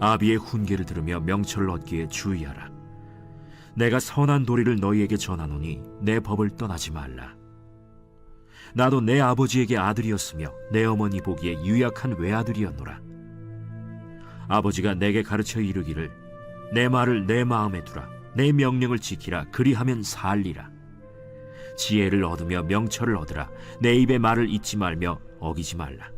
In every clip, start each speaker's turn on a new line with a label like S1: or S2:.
S1: 아비의 훈계를 들으며 명철을 얻기에 주의하라. 내가 선한 도리를 너희에게 전하노니 내 법을 떠나지 말라. 나도 내 아버지에게 아들이었으며 내 어머니 보기에 유약한 외아들이었노라. 아버지가 내게 가르쳐 이르기를 내 말을 내 마음에 두라. 내 명령을 지키라. 그리하면 살리라. 지혜를 얻으며 명철을 얻으라. 내 입의 말을 잊지 말며 어기지 말라.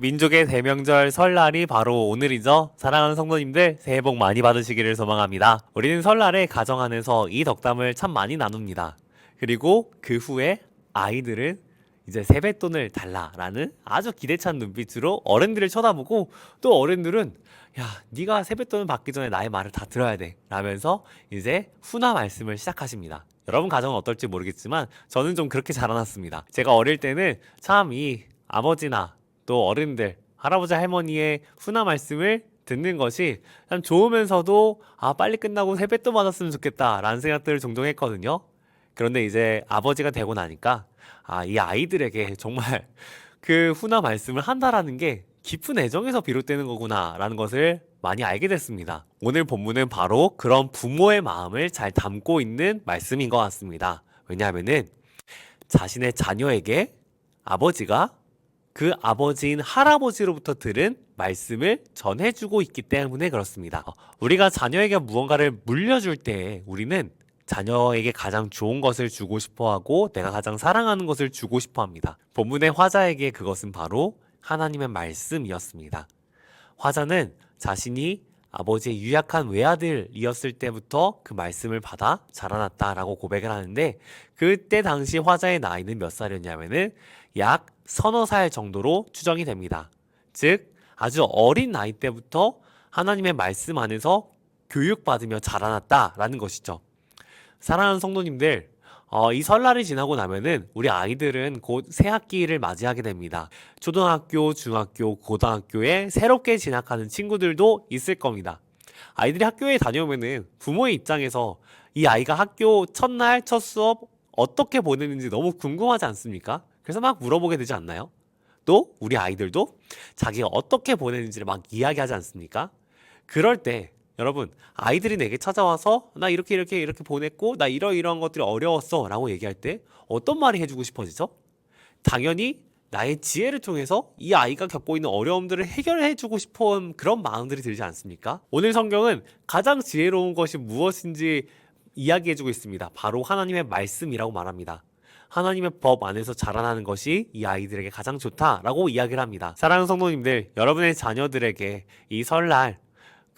S2: 민족의 대명절 설날이 바로 오늘이죠. 사랑하는 성도님들 새해 복 많이 받으시기를 소망합니다. 우리는 설날에 가정 안에서 이 덕담을 참 많이 나눕니다. 그리고 그 후에 아이들은 이제 세뱃돈을 달라라는 아주 기대찬 눈빛으로 어른들을 쳐다보고 또 어른들은 야 네가 세뱃돈을 받기 전에 나의 말을 다 들어야 돼 라면서 이제 훈화 말씀을 시작하십니다. 여러분 가정은 어떨지 모르겠지만 저는 좀 그렇게 자라났습니다. 제가 어릴 때는 참 이 아버지나 또 어른들 할아버지 할머니의 훈화 말씀을 듣는 것이 참 좋으면서도 아 빨리 끝나고 세뱃돈 받았으면 좋겠다라는 생각들을 종종 했거든요. 그런데 이제 아버지가 되고 나니까 아 이 아이들에게 정말 그 훈화 말씀을 한다라는 게 깊은 애정에서 비롯되는 거구나라는 것을 많이 알게 됐습니다. 오늘 본문은 바로 그런 부모의 마음을 잘 담고 있는 말씀인 것 같습니다. 왜냐하면은 자신의 자녀에게 아버지가 그 아버지인 할아버지로부터 들은 말씀을 전해주고 있기 때문에 그렇습니다. 어, 우리가 자녀에게 무언가를 물려줄 때 우리는 자녀에게 가장 좋은 것을 주고 싶어 하고 내가 가장 사랑하는 것을 주고 싶어 합니다. 본문의 화자에게 그것은 바로 하나님의 말씀이었습니다. 화자는 자신이 아버지의 유약한 외아들이었을 때부터 그 말씀을 받아 자라났다라고 고백을 하는데 그때 당시 화자의 나이는 몇 살이었냐면은 약 서너 살 정도로 추정이 됩니다. 즉 아주 어린 나이 때부터 하나님의 말씀 안에서 교육받으며 자라났다라는 것이죠. 사랑하는 성도님들, 어, 이 설날이 지나고 나면은 우리 아이들은 곧 새 학기를 맞이하게 됩니다. 초등학교, 중학교, 고등학교에 새롭게 진학하는 친구들도 있을 겁니다. 아이들이 학교에 다녀오면은 부모의 입장에서 이 아이가 학교 첫날, 첫 수업 어떻게 보내는지 너무 궁금하지 않습니까? 그래서 막 물어보게 되지 않나요? 또 우리 아이들도 자기가 어떻게 보내는지를 막 이야기하지 않습니까? 그럴 때 여러분 아이들이 내게 찾아와서 나 이렇게 이렇게 이렇게 보냈고 나 이러 이러한 것들이 어려웠어 라고 얘기할 때 어떤 말이 해주고 싶어지죠? 당연히 나의 지혜를 통해서 이 아이가 겪고 있는 어려움들을 해결해주고 싶은 그런 마음들이 들지 않습니까? 오늘 성경은 가장 지혜로운 것이 무엇인지 이야기해주고 있습니다. 바로 하나님의 말씀이라고 말합니다. 하나님의 법 안에서 자라나는 것이 이 아이들에게 가장 좋다라고 이야기를 합니다. 사랑하는 성도님들, 여러분의 자녀들에게 이 설날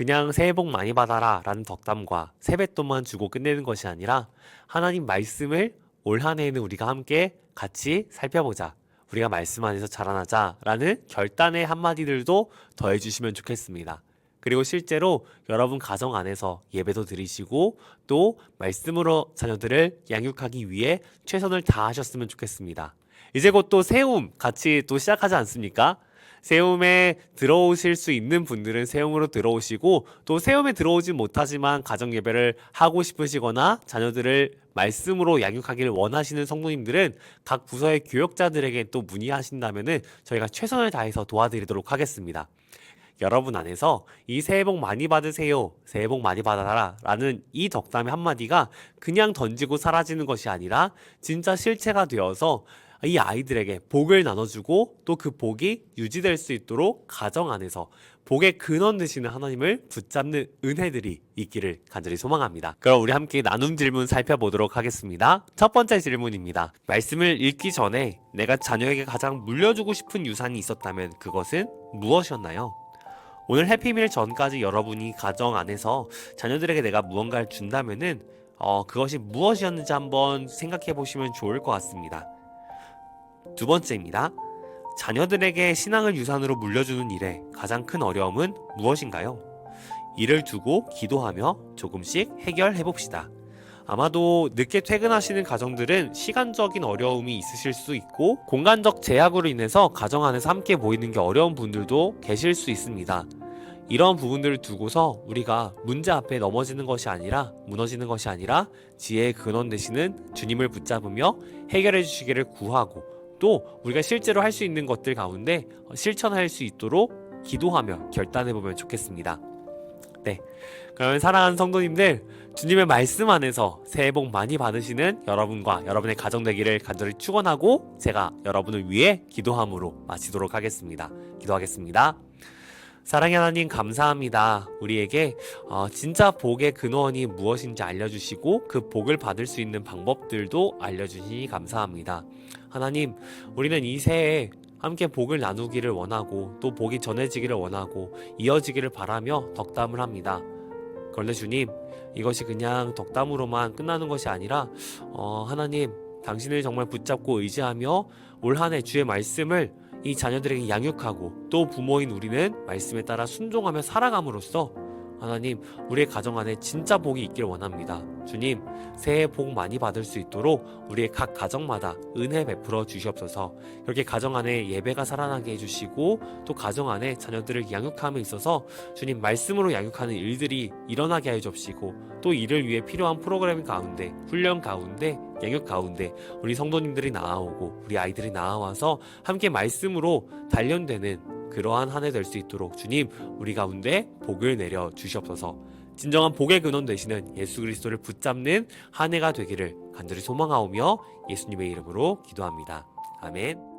S2: 그냥 새해 복 많이 받아라 라는 덕담과 세뱃돈만 주고 끝내는 것이 아니라 하나님 말씀을 올 한 해에는 우리가 함께 같이 살펴보자. 우리가 말씀 안에서 자라나자 라는 결단의 한마디들도 더해주시면 좋겠습니다. 그리고 실제로 여러분 가정 안에서 예배도 드리시고 또 말씀으로 자녀들을 양육하기 위해 최선을 다하셨으면 좋겠습니다. 이제 곧또 세움 같이 또 시작하지 않습니까? 세움에 들어오실 수 있는 분들은 세움으로 들어오시고 또 세움에 들어오지 못하지만 가정 예배를 하고 싶으시거나 자녀들을 말씀으로 양육하기를 원하시는 성도님들은 각 부서의 교역자들에게 또 문의하신다면은 저희가 최선을 다해서 도와드리도록 하겠습니다. 여러분 안에서 이 새해 복 많이 받으세요. 새해 복 많이 받아라. 라는 이 덕담의 한마디가 그냥 던지고 사라지는 것이 아니라 진짜 실체가 되어서 이 아이들에게 복을 나눠주고 또 그 복이 유지될 수 있도록 가정 안에서 복의 근원 되시는 하나님을 붙잡는 은혜들이 있기를 간절히 소망합니다. 그럼 우리 함께 나눔 질문 살펴보도록 하겠습니다. 첫 번째 질문입니다. 말씀을 읽기 전에 내가 자녀에게 가장 물려주고 싶은 유산이 있었다면 그것은 무엇이었나요? 오늘 해피밀 전까지 여러분이 가정 안에서 자녀들에게 내가 무언가를 준다면은 어, 그것이 무엇이었는지 한번 생각해 보시면 좋을 것 같습니다. 두 번째입니다. 자녀들에게 신앙을 유산으로 물려주는 일에 가장 큰 어려움은 무엇인가요? 이를 두고 기도하며 조금씩 해결해 봅시다. 아마도 늦게 퇴근하시는 가정들은 시간적인 어려움이 있으실 수 있고 공간적 제약으로 인해서 가정 안에서 함께 모이는 게 어려운 분들도 계실 수 있습니다. 이런 부분들을 두고서 우리가 문제 앞에 넘어지는 것이 아니라 무너지는 것이 아니라 지혜의 근원 되시는 주님을 붙잡으며 해결해 주시기를 구하고 또 우리가 실제로 할 수 있는 것들 가운데 실천할 수 있도록 기도하며 결단해 보면 좋겠습니다. 네. 그러면 사랑하는 성도님들 주님의 말씀 안에서 새해 복 많이 받으시는 여러분과 여러분의 가정 되기를 간절히 축원하고 제가 여러분을 위해 기도함으로 마치도록 하겠습니다. 기도하겠습니다. 사랑의 하나님 감사합니다. 우리에게 어, 진짜 복의 근원이 무엇인지 알려주시고 그 복을 받을 수 있는 방법들도 알려주시니 감사합니다. 하나님, 우리는 이 새해 함께 복을 나누기를 원하고 또 복이 전해지기를 원하고 이어지기를 바라며 덕담을 합니다. 그런데 주님, 이것이 그냥 덕담으로만 끝나는 것이 아니라 어, 하나님, 당신을 정말 붙잡고 의지하며 올 한 해 주의 말씀을 이 자녀들에게 양육하고 또 부모인 우리는 말씀에 따라 순종하며 살아감으로써 하나님 우리의 가정 안에 진짜 복이 있길 원합니다. 주님 새해 복 많이 받을 수 있도록 우리의 각 가정마다 은혜 베풀어 주시옵소서. 그렇게 가정 안에 예배가 살아나게 해주시고 또 가정 안에 자녀들을 양육함에 있어서 주님 말씀으로 양육하는 일들이 일어나게 해 주옵시고 또 이를 위해 필요한 프로그램 가운데 훈련 가운데 양육 가운데 우리 성도님들이 나아오고 우리 아이들이 나아와서 함께 말씀으로 단련되는 그러한 한 해 될 수 있도록 주님 우리 가운데 복을 내려 주시옵소서. 진정한 복의 근원 되시는 예수 그리스도를 붙잡는 한 해가 되기를 간절히 소망하오며 예수님의 이름으로 기도합니다. 아멘.